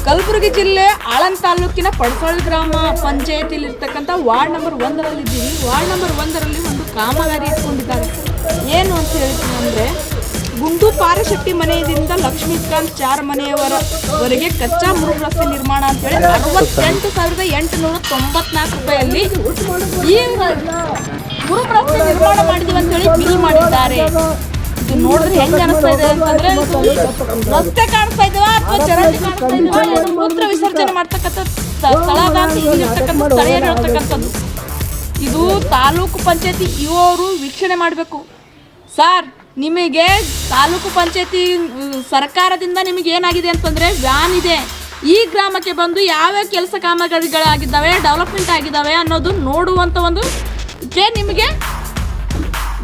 ಕಲಬುರಗಿ ಜಿಲ್ಲೆ ಆಳನ ತಾಲೂಕಿನ ಪಡ್ಕೊಳ್ಳಿ ಗ್ರಾಮ ಪಂಚಾಯತಿಯಲ್ಲಿ ಇರ್ತಕ್ಕಂಥ ವಾರ್ಡ್ ನಂಬರ್ ಒಂದರಲ್ಲಿ ಇದ್ದೀವಿ ವಾರ್ಡ್ ನಂಬರ್ ಒಂದರಲ್ಲಿ ಒಂದು ಕಾಮಗಾರಿ ಇಟ್ಕೊಂಡಿದ್ದಾರೆ. ಏನು ಅಂತ ಹೇಳ್ತೀನಿ ಅಂದರೆ ಗುಂಡು ಪಾರಶೆಟ್ಟಿ ಮನೆಯಿಂದ ಲಕ್ಷ್ಮೀಕಾಂತ್ ಚಾರ್ ಮನೆಯವರವರೆಗೆ ಕಚ್ಚಾ ಮೂರು ರಸ್ತೆ ನಿರ್ಮಾಣ ಅಂತೇಳಿ ಅರವತ್ತೆಂಟು ಸಾವಿರದ ಎಂಟುನೂರ ತೊಂಬತ್ನಾಲ್ಕು ರೂಪಾಯಲ್ಲಿ ಈ ಮೂರು ರಸ್ತೆ ನಿರ್ಮಾಣ ಮಾಡಿದೀವಿ ಅಂತೇಳಿ ಬಿಲ್ ಮಾಡಿದ್ದಾರೆ. ಇದು ನೋಡಿದ್ರೆ ಹೆಂಗ್ ಅನಿಸ್ತಾ ಇದೆ ಅಂತಂದ್ರೆ ರಸ್ತೆ ಕಾಣಿಸ್ತಾ ಇದವ ಅಥವಾ ಚರಂಡಿ ಕಾಣಿಸ್ತಾ ಇದವ ಮೂತ್ರ ವಿಸರ್ಜನೆ ಮಾಡ್ತಕ್ಕಂಥ ಸ- ಸ್ಥಳ ಅಂತ ಇಲ್ಲಿರ್ತಕ್ಕಂಥ ಸ್ಥಳೀಯರು ಹೇಳ್ತಕ್ಕಂಥದ್ದು? ಇದು ತಾಲೂಕು ಪಂಚಾಯತಿ ಇವರು ವೀಕ್ಷಣೆ ಮಾಡಬೇಕು. ಸರ್ ನಿಮಗೆ ತಾಲೂಕು ಪಂಚಾಯತಿ ಸರ್ಕಾರದಿಂದ ನಿಮಗೆ ಏನಾಗಿದೆ ಅಂತಂದ್ರೆ ವ್ಯಾನ್ ಇದೆ. ಈ ಗ್ರಾಮಕ್ಕೆ ಬಂದು ಯಾವ್ಯಾವ ಕೆಲಸ ಕಾಮಗಾರಿಗಳಾಗಿದ್ದಾವೆ ಡೆವಲಪ್ಮೆಂಟ್ ಆಗಿದ್ದಾವೆ ಅನ್ನೋದು ನೋಡುವಂಥ ಒಂದು ನಿಮಗೆ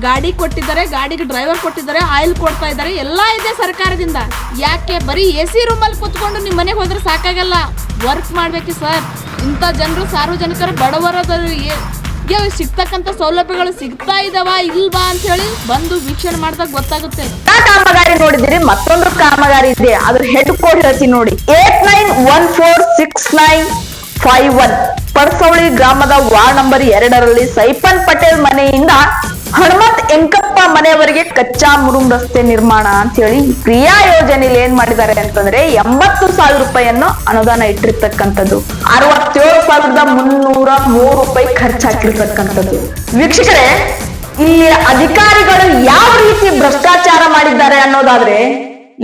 ಗಾಡಿ ಕೊಟ್ಟಿದ್ದಾರೆ, ಗಾಡಿಗೆ ಡ್ರೈವರ್ ಕೊಟ್ಟಿದ್ದಾರೆ ಆಯಿಲ್ ಕೊಡ್ತಾ ಇದ್ದಾರೆ, ಎಲ್ಲ ಇದೆ ಸರ್ಕಾರದಿಂದ. ಯಾಕೆ? ಬರೀ ಎ ಸಿ ರೂಮಲ್ಲಿ ಕುತ್ಕೊಂಡು ನಿಮ್ಮ ಮನೆಗೆ ಹೋದ್ರೆ ಸಾಕಾಗಲ್ಲ. ವರ್ಕ್ ಮಾಡಬೇಕು ಸರ್. ಇಂಥ ಜನರು ಸಾರ್ವಜನಿಕರು ಸಾರ್ವಜನಿಕರ ಬಡವರದವರಿಗೆ ಸಿಗ್ತಕ್ಕಂಥ ಸೌಲಭ್ಯಗಳು ಸಿಗ್ತಾ ಇದಾವ, ಇಲ್ವಾ ಅಂತ ಹೇಳಿ ಬಂದು ವೀಕ್ಷಣೆ ಮಾಡಿದಾಗ ಗೊತ್ತಾಗುತ್ತೆ. ಕಾಮಗಾರಿ ನೋಡಿದಿರಿ ಮತ್ತೊಂದು ಕಾಮಗಾರಿ ಇದೆ. ಅದ್ರ ಹೆಡ್ ಕೋಡ್ ಹೇಳ್ತೀನಿ ನೋಡಿ. Eight nine one four six nine five one Parsauli ಗ್ರಾಮದ ವಾರ್ಡ್ ನಂಬರ್ ಎರಡರಲ್ಲಿ ಸೈಪನ್ ಪಟೇಲ್ ಮನೆಯಿಂದ ಹನುಮಂತ್ ಎಂಕಪ್ಪ ಮನೆಯವರಿಗೆ ಕಚ್ಚಾ ಮುರುಮ್ ರಸ್ತೆ ನಿರ್ಮಾಣ ಅಂತ ಹೇಳಿ ಕ್ರಿಯಾ ಯೋಜನೆಯಲ್ಲಿ ಏನ್ ಮಾಡಿದ್ದಾರೆ ಅಂತಂದ್ರೆ ಎಂಬತ್ತು ಸಾವಿರ ರೂಪಾಯಿಯನ್ನು ಅನುದಾನ ಇಟ್ಟಿರ್ತಕ್ಕಂಥದ್ದು. ಅರವತ್ತೇಳು ಸಾವಿರದ ಮುನ್ನೂರ ಮೂರು ರೂಪಾಯಿ ಖರ್ಚು ಹಾಕಿರ್ತಕ್ಕಂಥದ್ದು ವೀಕ್ಷಕರೇ, ಇಲ್ಲಿ ಅಧಿಕಾರಿಗಳು ಯಾವ ರೀತಿ ಭ್ರಷ್ಟಾಚಾರ ಮಾಡಿದ್ದಾರೆ ಅನ್ನೋದಾದ್ರೆ,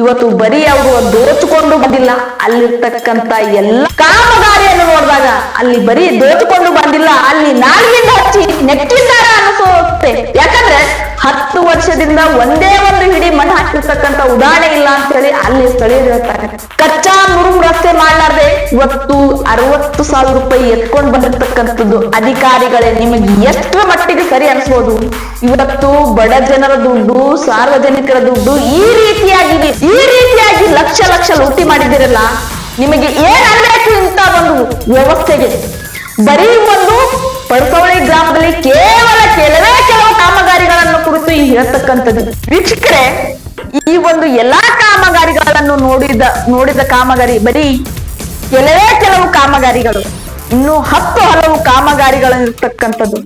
ಇವತ್ತು ಬರೀ ಅವರು ದೋಚಿಕೊಂಡು ಬಂದಿಲ್ಲ. ಅಲ್ಲಿರ್ತಕ್ಕಂತ ಎಲ್ಲ ಕಾಮಗಾರಿಯನ್ನು ನೋಡಿದಾಗ ಅಲ್ಲಿ ಬರೀ ದೋಚಿಕೊಂಡು ಬಂದಿಲ್ಲ. ಅಲ್ಲಿ ನಾಲ್ಗಿಂದ ಹಚ್ಚಿ ನೆಟ್ಟಿದ್ದಾರೆ ಅನಿಸುತ್ತೆ ಯಾಕಂದ್ರೆ ಹತ್ತು ವರ್ಷದಿಂದ ಒಂದೇ ಒಂದು ಹಿಡಿ ಮಣ್ಣು ಹಾಕಿರ್ತಕ್ಕಂತ ಉದಾಹರಣೆ ಇಲ್ಲ ಅಂತ ಹೇಳಿ ಅಲ್ಲಿ ಸ್ಥಳೀಯರು ಹೇಳ್ತಾರೆ ಕಚ್ಚಾ ಮುರುಮ್ ರಸ್ತೆ ಮಾಡ್ಲಾರ್ದೆ ಇವತ್ತು ಅರವತ್ತು ಸಾವಿರ ರೂಪಾಯಿ ಎತ್ಕೊಂಡು ಬಂದಿರ್ತಕ್ಕಂಥದ್ದು ಅಧಿಕಾರಿಗಳೇ. ನಿಮಗೆ ಎಷ್ಟರ ಮಟ್ಟಿಗೆ ಸರಿ ಅನ್ಸ್ಬೋದು? ಇವತ್ತು ಬಡ ಜನರ ದುಡ್ಡು, ಸಾರ್ವಜನಿಕರ ದುಡ್ಡು ಈ ರೀತಿಯಾಗಿ ಈ ರೀತಿಯಾಗಿ ಲಕ್ಷ ಲಕ್ಷ ಲೂಟಿ ಮಾಡಿದಿರಲ್ಲ ನಿಮಗೆ ಏನ್ ಇಂತ ಒಂದು ವ್ಯವಸ್ಥೆಗೆ? ಬರೀ ಒಂದು ಪಡ್ಸವಳಿ ಗ್ರಾಮದಲ್ಲಿ ಕೇವಲ ಕೆಲವೇ ಕೆಲವು ಕಾಮಗಾರಿಗಳನ್ನು ಕುರಿತು ಈ ಹೇಳ್ತಕ್ಕಂಥದ್ದು. ವೀಕ್ಷಕರೇ, ಈ ಒಂದು ಎಲ್ಲಾ ಕಾಮಗಾರಿಗಳನ್ನು ನೋಡಿದ ನೋಡಿದ ಕಾಮಗಾರಿ, ಬರೀ ಕೆಲವೇ ಕೆಲವು ಕಾಮಗಾರಿಗಳು, ಇನ್ನು ಹತ್ತು ಹಲವು ಕಾಮಗಾರಿಗಳು ಇರ್ತಕ್ಕಂಥದ್ದು.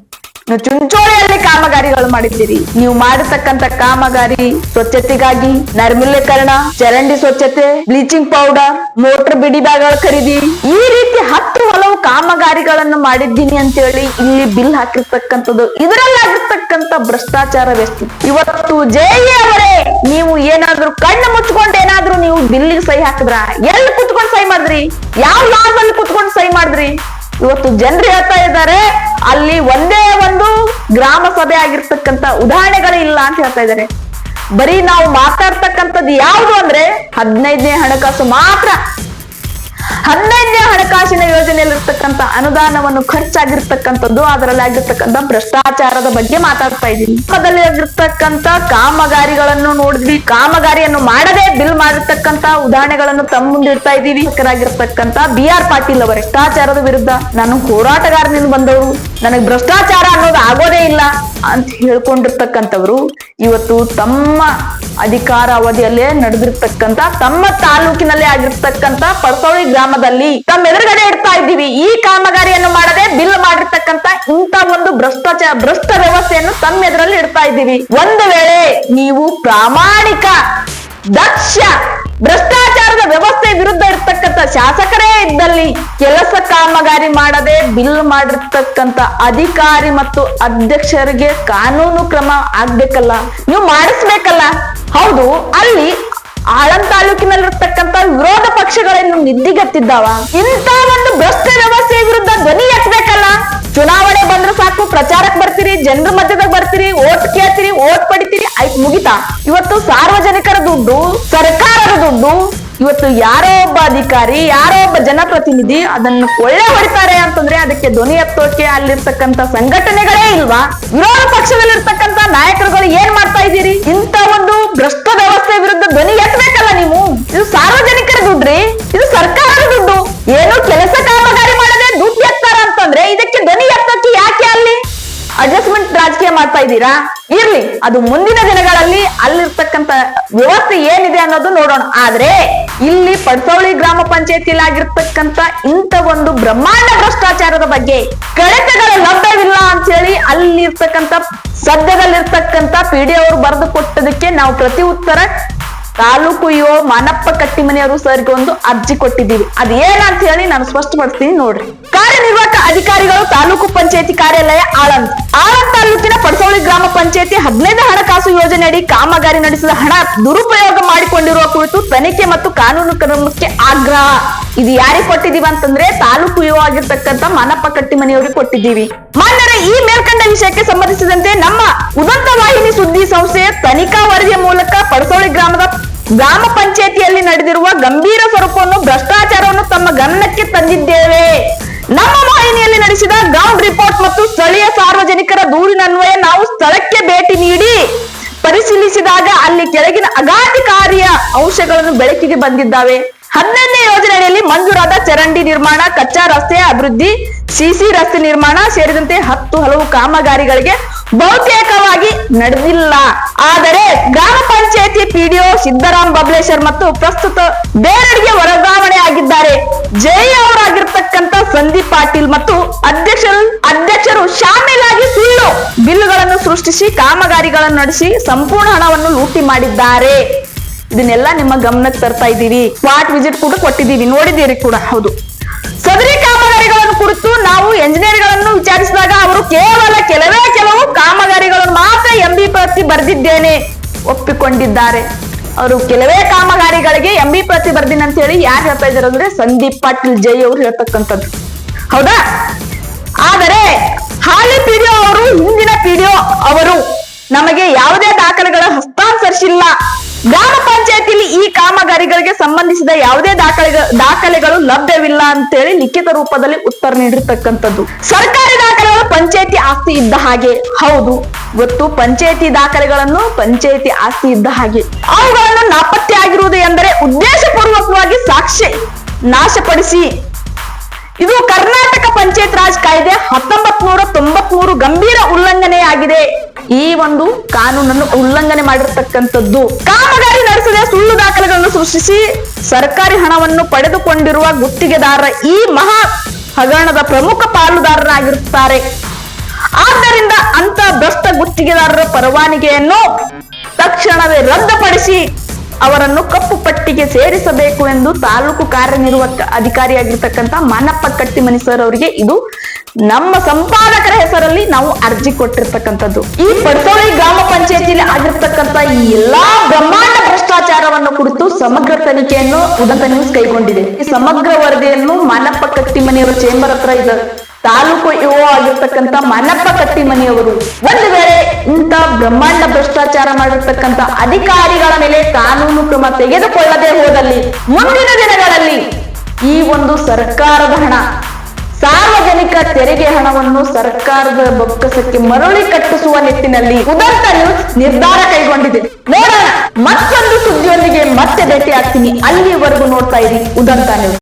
ಚುಂಚೋಳಿಯಲ್ಲಿ ಕಾಮಗಾರಿಗಳು ಮಾಡಿದ್ದೀರಿ. ನೀವು ಮಾಡತಕ್ಕಂತ ಕಾಮಗಾರಿ, ಸ್ವಚ್ಛತೆಗಾಗಿ ನೈರ್ಮಲ್ಯೀಕರಣ ಚರಂಡಿ ಸ್ವಚ್ಛತೆ, ಬ್ಲೀಚಿಂಗ್ ಪೌಡರ್, ಮೋಟರ್ ಬಿಡಿ ಕರೀದಿ ಖರೀದಿ. ಈ ರೀತಿ ಹತ್ತು ಹಲವು ಕಾಮಗಾರಿಗಳನ್ನು ಮಾಡಿದ್ದೀನಿ ಅಂತ ಹೇಳಿ ಇಲ್ಲಿ ಬಿಲ್ ಹಾಕಿರ್ತಕ್ಕಂಥದ್ದು. ಇದರಲ್ಲಿ ಭ್ರಷ್ಟಾಚಾರ ವ್ಯಕ್ತಿ ಇವತ್ತು ಜೆಇ ಅವರೇ, ನೀವು ಏನಾದ್ರೂ ಕಣ್ಣು ಮುಚ್ಕೊಂಡು ಏನಾದ್ರೂ ನೀವು ಬಿಲ್ಲಿಗೆ ಸಹಿ ಹಾಕಿದ್ರ? ಎಲ್ಲಿ ಕುತ್ಕೊಂಡು ಸಹಿ ಮಾಡಿದ್ರಿ? ಯಾವ ಲಾಭದಲ್ಲಿ ಕುತ್ಕೊಂಡು ಸಹಿ ಮಾಡಿದ್ರಿ? ಇವತ್ತು ಜನರು ಹೇಳ್ತಾ ಇದ್ದಾರೆ, ಅಲ್ಲಿ ಒಂದೇ ಒಂದು ಗ್ರಾಮ ಸಭೆ ಆಗಿರ್ತಕ್ಕಂತ ಉದಾಹರಣೆಗಳು ಇಲ್ಲ ಅಂತ ಹೇಳ್ತಾ ಇದ್ದಾರೆ. ಬರೀ ನಾವು ಮಾತಾಡ್ತಕ್ಕಂಥದ್ದು ಯಾವುದು ಅಂದ್ರೆ ಹದಿನೈದನೇ ಹಣಕಾಸು ಮಾತ್ರ. ಹದಿನೈದನೇ ಹಣಕಾಸಿನ ಯೋಜನೆಯಲ್ಲಿರ್ತಕ್ಕಂಥ ಅನುದಾನವನ್ನು ಖರ್ಚಾಗಿರ್ತಕ್ಕಂಥದ್ದು, ಅದರಲ್ಲಿ ಆಗಿರ್ತಕ್ಕಂಥ ಭ್ರಷ್ಟಾಚಾರದ ಬಗ್ಗೆ ಮಾತಾಡ್ತಾ ಇದ್ದೀನಿ. ಅದರಲ್ಲಿ ಆಗಿರ್ತಕ್ಕಂಥ ಕಾಮಗಾರಿಗಳನ್ನು ನೋಡಿದ್ವಿ. ಕಾಮಗಾರಿಯನ್ನು ಮಾಡದೆ ಬಿಲ್ ಮಾಡಿರ್ತಕ್ಕಂಥ ಉದಾಹರಣೆಗಳನ್ನು ತಮ್ಮ ಮುಂದಿಡ್ತಾ ಇದ್ದೀವಿ. ಆಗಿರ್ತಕ್ಕಂಥ ಬಿ ಆರ್ ಪಾಟೀಲ್ ಅವರೇ. ಭ್ರಷ್ಟಾಚಾರದ ವಿರುದ್ಧ ನಾನು ಹೋರಾಟಗಾರನಿಂದ ಬಂದವರು ನನಗೆ ಭ್ರಷ್ಟಾಚಾರ ಅನ್ನೋದು ಆಗೋದೇ ಇಲ್ಲ ಅಂತ ಹೇಳ್ಕೊಂಡಿರ್ತಕ್ಕಂಥವ್ರು ಇವತ್ತು ತಮ್ಮ ಅಧಿಕಾರ ಅವಧಿಯಲ್ಲೇ ನಡೆದಿರ್ತಕ್ಕಂತ ತಮ್ಮ ತಾಲೂಕಿನಲ್ಲೇ ಆಗಿರ್ತಕ್ಕಂತ ಪರಸೌಳಿ ಗ್ರಾಮದಲ್ಲಿ ತಮ್ಮ ಎದುರುಗಡೆ ಇಡ್ತಾ ಇದ್ದೀವಿ. ಈ ಕಾಮಗಾರಿಯನ್ನು ಮಾಡದೆ ಬಿಲ್ ಮಾಡಿರ್ತಕ್ಕಂತ ಇಂತ ಒಂದು ಭ್ರಷ್ಟಾಚಾರ ಭ್ರಷ್ಟ ವ್ಯವಸ್ಥೆಯನ್ನು ತಮ್ಮ ಎದುರಲ್ಲಿ ಇಡ್ತಾ ಇದ್ದೀವಿ. ಒಂದು ವೇಳೆ ನೀವು ಪ್ರಾಮಾಣಿಕ, ದಕ್ಷ ಭ್ರಷ್ಟಾಚಾರದ ವ್ಯವಸ್ಥೆ ವಿರುದ್ಧ ಇರ್ತಕ್ಕಂಥ ಶಾಸಕರೇ ಇದ್ದಲ್ಲಿ ಕೆಲಸ ಕಾಮಗಾರಿ ಮಾಡದೆ ಬಿಲ್ ಮಾಡಿರ್ತಕ್ಕಂತ ಅಧಿಕಾರಿ ಮತ್ತು ಅಧ್ಯಕ್ಷರಿಗೆ ಕಾನೂನು ಕ್ರಮ ಆಗ್ಬೇಕಲ್ಲ? ನೀವು ಮಾಡಿಸ್ಬೇಕಲ್ಲ? ಹೌದು, ಅಲ್ಲಿ ಆಳಂ ತಾಲೂಕಿನಲ್ಲಿರ್ತಕ್ಕಂತ ವಿರೋಧ ಪಕ್ಷಗಳನ್ನು ನಿದ್ದಿಗತ್ತಿದ್ದಾವ? ಇಂತ ಒಂದು ಭ್ರಷ್ಟ ವ್ಯವಸ್ಥೆ ವಿರುದ್ಧ ಧ್ವನಿ ಎತ್ತಬೇಕಲ್ಲ? ಚುನಾವಣೆ ಬಂದ್ರೆ ಸಾಕು, ಪ್ರಚಾರಕ್ಕೆ ಬರ್ತೀರಿ, ಜನರ ಮಧ್ಯದಾಗ ಬರ್ತೀರಿ, ಓಟ್ ಕೇಳ್ತೀರಿ, ಓಟ್ ಪಡಿತೀರಿ, ಆಯ್ತು ಮುಗಿತಾ? ಇವತ್ತು ಸಾರ್ವಜನಿಕರ ದುಡ್ಡು, ಸರ್ಕಾರದ ದುಡ್ಡು ಇವತ್ತು ಯಾರೋ ಒಬ್ಬ ಅಧಿಕಾರಿ, ಯಾರೋ ಒಬ್ಬ ಜನಪ್ರತಿನಿಧಿ ಅದನ್ನು ಒಳ್ಳೆ ಹೊಡಿತಾರೆ ಅಂತಂದ್ರೆ ಅದಕ್ಕೆ ಧ್ವನಿ ಎತ್ತೋಕೆ ಅಲ್ಲಿರ್ತಕ್ಕಂಥ ಸಂಘಟನೆಗಳೇ ಇಲ್ವಾ? ವಿರೋಧ ಪಕ್ಷದಲ್ಲಿರ್ತಕ್ಕಂಥ ನಾಯಕರುಗಳು ಏನ್ ಮಾಡ್ತಾ ಇದ್ದೀರಿ? ಇಂತ ಒಂದು ಭ್ರಷ್ಟ ವ್ಯವಸ್ಥೆ ವಿರುದ್ಧ ಧ್ವನಿ ಎತ್ತಬೇಕಲ್ಲ ನೀವು? ಇದು ಸಾರ್ವಜನಿಕರ ದುಡ್ಡ್ರಿ? ಇದು ಸರ್ಕಾರದ ದುಡ್ಡು. ಏನು ಕೆಲಸ ಕಾಮಗಾರಿ ಮಾಡದೆ ದುಡ್ಡು ಎತ್ತಾರ ಅಂತಂದ್ರೆ ಇದಕ್ಕೆ ಧ್ವನಿ ಎತ್ತೋಕೆ ಯಾಕೆ ಅಲ್ಲಿ? ಅಡ್ಜಸ್ಟ್ಮೆಂಟ್ ರಾಜಕೀಯ ಮಾಡ್ತಾ ಇದ್ದೀರಾ? ಇರ್ಲಿ, ಅದು ಮುಂದಿನ ದಿನಗಳಲ್ಲಿ ಅಲ್ಲಿರ್ತಕ್ಕಂತ ವ್ಯವಸ್ಥೆ ಏನಿದೆ ಅನ್ನೋದು ನೋಡೋಣ. ಆದ್ರೆ ಇಲ್ಲಿ ಪಡ್ಸೋಳಿ ಗ್ರಾಮ ಪಂಚಾಯತಿಯಲ್ಲಿ ಇಂಥ ಒಂದು ಬ್ರಹ್ಮಾಂಡ ಭ್ರಷ್ಟಾಚಾರದ ಬಗ್ಗೆ ಕಡತಗಳ ಲಭ್ಯವಿಲ್ಲ ಅಂತ ಹೇಳಿ ಅಲ್ಲಿ ಇರ್ತಕ್ಕಂತ ಸದ್ಯದಲ್ಲಿರ್ತಕ್ಕಂತ ಪಿ ಡಿ ಅವರು ಬರೆದು ಕೊಟ್ಟದಕ್ಕೆ ನಾವು ಪ್ರತಿ ಉತ್ತರ ತಾಲೂಕು ಮಾನಪ್ಪ ಕಟ್ಟಿಮನೆಯವರು ಸರ್ಗೆ ಒಂದು ಅರ್ಜಿ ಕೊಟ್ಟಿದ್ದೀವಿ. ಅದೇನಂತ ಹೇಳಿ ನಾನು ಸ್ಪಷ್ಟಪಡಿಸ್ತೀನಿ ನೋಡ್ರಿ. ಕಾರ್ಯನಿರ್ವಾಹಕ ಅಧಿಕಾರಿಗಳು ತಾಲೂಕು ಪಂಚಾಯತಿ ಕಾರ್ಯಾಲಯ ಆಳಂದ್. ಆಳಂದ್ ತಾಲೂಕಿನ ಪಡಸೋಳಿ ಗ್ರಾಮ ಪಂಚಾಯತಿ ಹದಿನೈದು ಹಣಕಾಸು ಯೋಜನೆಯಡಿ ಕಾಮಗಾರಿ ನಡೆಸಿದ ಹಣ ದುರುಪಯೋಗ ಮಾಡಿಕೊಂಡಿರುವ ಕುರಿತು ತನಿಖೆ ಮತ್ತು ಕಾನೂನು ಕ್ರಮಕ್ಕೆ ಆಗ್ರಹ. ಇದು ಯಾರಿಗೆ ಕೊಟ್ಟಿದೀವಿ ಅಂತಂದ್ರೆ ತಾಲೂಕು ಯುವ ಆಗಿರ್ತಕ್ಕಂಥ ಮಾನಪ್ಪ ಕಟ್ಟಿಮನೆಯವರಿಗೆ ಕೊಟ್ಟಿದ್ದೀವಿ. ಮಾನ್ಯರ, ಈ ಮೇಲ್ಕಂಡ ವಿಷಯಕ್ಕೆ ಸಂಬಂಧಿಸಿದಂತೆ ನಮ್ಮ ಉದಂತ ವಾಹಿನಿ ಸುದ್ದಿ ಸಂಸ್ಥೆಯ ತನಿಖಾ ವರದಿಯ ಮೂಲಕ ಪಡಸೋಳಿ ಗ್ರಾಮದ ಗ್ರಾಮ ಪಂಚಾಯತಿಯಲ್ಲಿ ನಡೆದಿರುವ ಗಂಭೀರ ಸ್ವರೂಪವನ್ನು ಭ್ರಷ್ಟಾಚಾರವನ್ನು ತಮ್ಮ ಗಮನಕ್ಕೆ ತಂದಿದ್ದೇವೆ. ನಮ್ಮ ವಾಹಿನಿಯಲ್ಲಿ ನಡೆಸಿದ ಗ್ರೌಂಡ್ ರಿಪೋರ್ಟ್ ಮತ್ತು ಸ್ಥಳೀಯ ಸಾರ್ವಜನಿಕರ ದೂರಿನನ್ವಯ ನಾವು ಸ್ಥಳಕ್ಕೆ ಭೇಟಿ ನೀಡಿ ಪರಿಶೀಲಿಸಿದಾಗ ಅಲ್ಲಿ ಕೆಳಗಿನ ಅಗಾಧಿಕಾರಿಯ ಅಂಶಗಳನ್ನು ಬೆಳಕಿಗೆ ಬಂದಿದ್ದಾವೆ. ಹದಿನೈದನೇ ಯೋಜನೆಯಲ್ಲಿ ಮಂಜೂರಾದ ಚರಂಡಿ ನಿರ್ಮಾಣ, ಕಚ್ಚಾ ರಸ್ತೆ ಅಭಿವೃದ್ಧಿ ಸಿಸಿ ರಸ್ತೆ ನಿರ್ಮಾಣ ಸೇರಿದಂತೆ ಹತ್ತು ಹಲವು ಕಾಮಗಾರಿಗಳಿಗೆ ಬಹುತೇಕವಾಗಿ ನಡೆದಿಲ್ಲ. ಆದರೆ ಗ್ರಾಮ ಪಂಚಾಯತಿ ಪಿಡಿಒ ಸಿದ್ದರಾಮ್ ಬಬ್ಲೇಶ್ವರ್ ಮತ್ತು ಪ್ರಸ್ತುತ ಬೇರೆಡೆಗೆ ವರ್ಗಾವಣೆ ಆಗಿದ್ದಾರೆ. ಜೈ ಅವರಾಗಿರ್ತಕ್ಕಂಥ ಸಂದೀಪ್ ಪಾಟೀಲ್ ಮತ್ತು ಅಧ್ಯಕ್ಷರು ಅಧ್ಯಕ್ಷರು ಶಾಮೀಲಾಗಿ ಸುಳ್ಳು ಬಿಲ್ಗಳನ್ನು ಸೃಷ್ಟಿಸಿ ಕಾಮಗಾರಿಗಳನ್ನು ನಡೆಸಿ ಸಂಪೂರ್ಣ ಹಣವನ್ನು ಲೂಟಿ ಮಾಡಿದ್ದಾರೆ. ಇದನ್ನೆಲ್ಲ ನಿಮ್ಮ ಗಮನಕ್ಕೆ ತರ್ತಾ ಇದ್ದೀವಿ. ಸ್ಪಾಟ್ ವಿಸಿಟ್ ಕೂಡ ಕೊಟ್ಟಿದ್ದೀವಿ. ನೋಡಿದ್ದೀರಿ ಕೂಡ. ಹೌದು. ಸದರಿ ಕುರಿತು ನಾವು ಎಂಜಿನಿಯರ್ಗಳನ್ನು ವಿಚಾರಿಸಿದಾಗ ಅವರು ಕೇವಲ ಕೆಲವೇ ಕೆಲವು ಕಾಮಗಾರಿಗಳನ್ನು ಮಾತ್ರ ಎಂಬಿ ಪ್ರತಿ ಬರೆದಿದ್ದೇನೆ ಒಪ್ಪಿಕೊಂಡಿದ್ದಾರೆ. ಅವರು ಕೆಲವೇ ಕಾಮಗಾರಿಗಳಿಗೆ ಎಂಬಿ ಪ್ರತಿ ಬರ್ದಿನ ಅಂತ ಹೇಳಿ ಯಾರು ಹೇಳ್ತಾ ಇದ್ದಾರೆ ಅಂದ್ರೆ ಸಂದೀಪ್ ಪಾಟೀಲ್ ಜೈ ಅವರು ಹೇಳ್ತಕ್ಕಂಥದ್ದು. ಹೌದಾ? ಆದರೆ ಹಾಲಿ ಪಿಡಿಒ ಅವರು, ಹಿಂದಿನ ಪಿಡಿಒ ಅವರು ನಮಗೆ ಯಾವುದೇ ದಾಖಲೆಗಳ ಹಸ್ತಾಂತರಿಸಿಲ್ಲ. ಗ್ರಾಮ ಪಂಚಾಯತಿಯಲ್ಲಿ ಈ ಕಾಮಗಾರಿಗಳಿಗೆ ಸಂಬಂಧಿಸಿದ ಯಾವುದೇ ದಾಖಲೆ ದಾಖಲೆಗಳು ಲಭ್ಯವಿಲ್ಲ ಅಂತೇಳಿ ಲಿಖಿತ ರೂಪದಲ್ಲಿ ಉತ್ತರ ನೀಡಿರ್ತಕ್ಕಂಥದ್ದು. ಸರ್ಕಾರಿ ದಾಖಲೆಗಳು ಪಂಚಾಯತಿ ಆಸ್ತಿ ಇದ್ದ ಹಾಗೆ. ಹೌದು, ಗೊತ್ತು. ಪಂಚಾಯತಿ ದಾಖಲೆಗಳನ್ನು ಪಂಚಾಯತಿ ಆಸ್ತಿ ಇದ್ದ ಹಾಗೆ. ಅವುಗಳನ್ನು ನಾಪತ್ತೆ ಆಗಿರುವುದು ಎಂದರೆ ಉದ್ದೇಶಪೂರ್ವಕವಾಗಿ ಸಾಕ್ಷಿ ನಾಶಪಡಿಸಿ. ಇದು ಕರ್ನಾಟಕ ಪಂಚಾಯತ್ ರಾಜ್ ಕಾಯ್ದೆ ಹತ್ತೊಂಬತ್ ನೂರ ತೊಂಬತ್ ಮೂರು ಗಂಭೀರ ಉಲ್ಲಂಘನೆಯಾಗಿದೆ. ಈ ಒಂದು ಕಾನೂನನ್ನು ಉಲ್ಲಂಘನೆ ಮಾಡಿರತಕ್ಕಂಥದ್ದು. ಕಾಮಗಾರಿ ನಡೆಸದೆ ಸುಳ್ಳು ದಾಖಲೆಗಳನ್ನು ಸೃಷ್ಟಿಸಿ ಸರ್ಕಾರಿ ಹಣವನ್ನು ಪಡೆದುಕೊಂಡಿರುವ ಗುತ್ತಿಗೆದಾರರ ಈ ಮಹಾ ಹಗರಣದ ಪ್ರಮುಖ ಪಾಲುದಾರರಾಗಿರುತ್ತಾರೆ. ಆದ್ದರಿಂದ ಅಂತ ಭ್ರಷ್ಟ ಗುತ್ತಿಗೆದಾರರ ಪರವಾನಿಗೆಯನ್ನು ತಕ್ಷಣವೇ ರದ್ದುಪಡಿಸಿ ಅವರನ್ನು ಕಪ್ಪು ಪಟ್ಟಿಗೆ ಸೇರಿಸಬೇಕು ಎಂದು ತಾಲೂಕು ಕಾರ್ಯನಿರ್ವಾಹಕ ಅಧಿಕಾರಿಯಾಗಿರ್ತಕ್ಕಂಥ ಮಾನಪ್ಪ ಕಟ್ಟಿಮನಿ ಸರ್ ಅವರಿಗೆ ಇದು ನಮ್ಮ ಸಂಪಾದಕರ ಹೆಸರಲ್ಲಿ ನಾವು ಅರ್ಜಿ ಕೊಟ್ಟಿರ್ತಕ್ಕಂಥದ್ದು. ಈ ಪಡ್ಸೋಳಿ ಗ್ರಾಮ ಪಂಚಾಯತಿಯಲ್ಲಿ ಆಗಿರ್ತಕ್ಕಂಥ ಈ ಎಲ್ಲಾ ಬ್ರಹ್ಮಾಂಡ ಭ್ರಷ್ಟಾಚಾರವನ್ನು ಕುರಿತು ಸಮಗ್ರ ತನಿಖೆಯನ್ನು ಉದಂತ ನ್ಯೂಸ್ ಕೈಗೊಂಡಿದೆ. ಈ ಸಮಗ್ರ ವರದಿಯನ್ನು ಮಾನಪ್ಪ ಕಟ್ಟಿಮನಿಯವರ ಚೇಂಬರ್ ಹತ್ರ ಇದೆ. ತಾಲೂಕು ಇಒ ಆಗಿರ್ತಕ್ಕಂಥ ಮನಪ್ಪ ಕಟ್ಟಿಮನಿಯವರು ಒಂದು ವೇಳೆ ಇಂಥ ಬ್ರಹ್ಮಾಂಡ ಭ್ರಷ್ಟಾಚಾರ ಮಾಡಿರ್ತಕ್ಕಂಥ ಅಧಿಕಾರಿಗಳ ಮೇಲೆ ಕಾನೂನು ಕ್ರಮ ತೆಗೆದುಕೊಳ್ಳದೆ ಹೋದಲ್ಲಿ ಮುಂದಿನ ದಿನಗಳಲ್ಲಿ ಈ ಒಂದು ಸರ್ಕಾರದ ಹಣ, ಸಾರ್ವಜನಿಕ ತೆರಿಗೆ ಹಣವನ್ನು ಸರ್ಕಾರದ ಬೊಕ್ಕಸಕ್ಕೆ ಮರಳಿ ಕಟ್ಟಿಸುವ ನಿಟ್ಟಿನಲ್ಲಿ ಉದಂತ ನ್ಯೂಸ್ ನಿರ್ಧಾರ ಕೈಗೊಂಡಿದೆ. ನೋಡೋಣ, ಮತ್ತೊಂದು ಸುದ್ದಿಯೊಂದಿಗೆ ಮತ್ತೆ ಭೇಟಿ ಆಗ್ತೀನಿ ಅಲ್ಲಿವರೆಗೂ ನೋಡ್ತಾ ಇರಿ ಉದಂತ ನ್ಯೂಸ್.